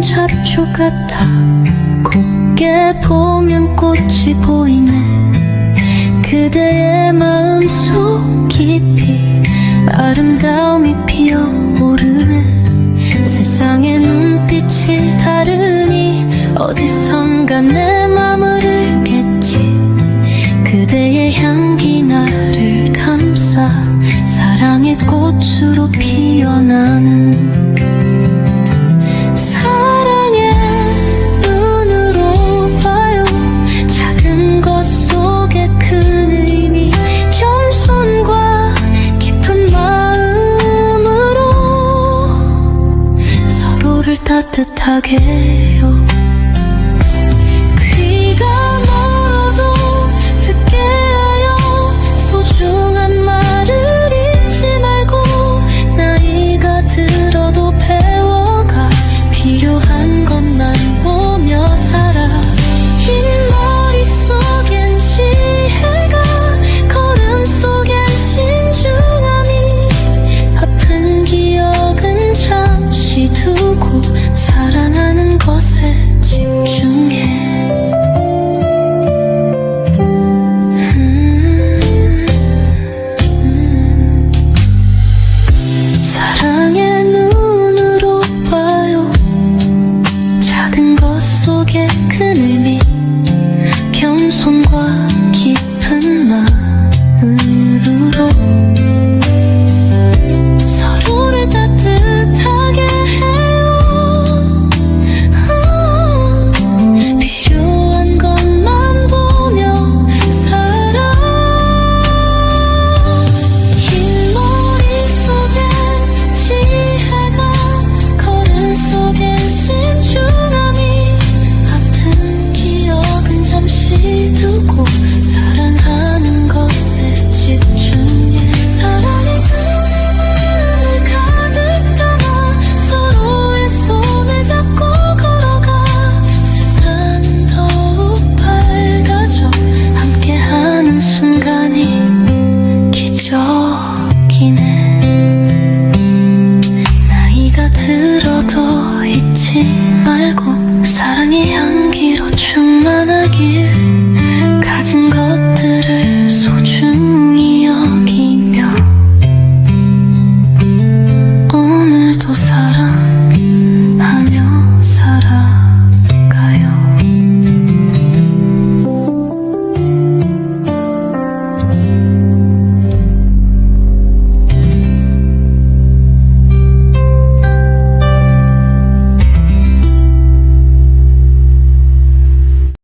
잡초 같아. 곱게 보면 꽃이 보이네. 그대의 마음속 깊이 아름다움이 피어오르네. 세상의 눈빛이 다르니 어디선가 내 맘을 읽겠지. 그대의 향기 나를 감싸 사랑의 꽃으로 피어나는 따뜻하게요. 过。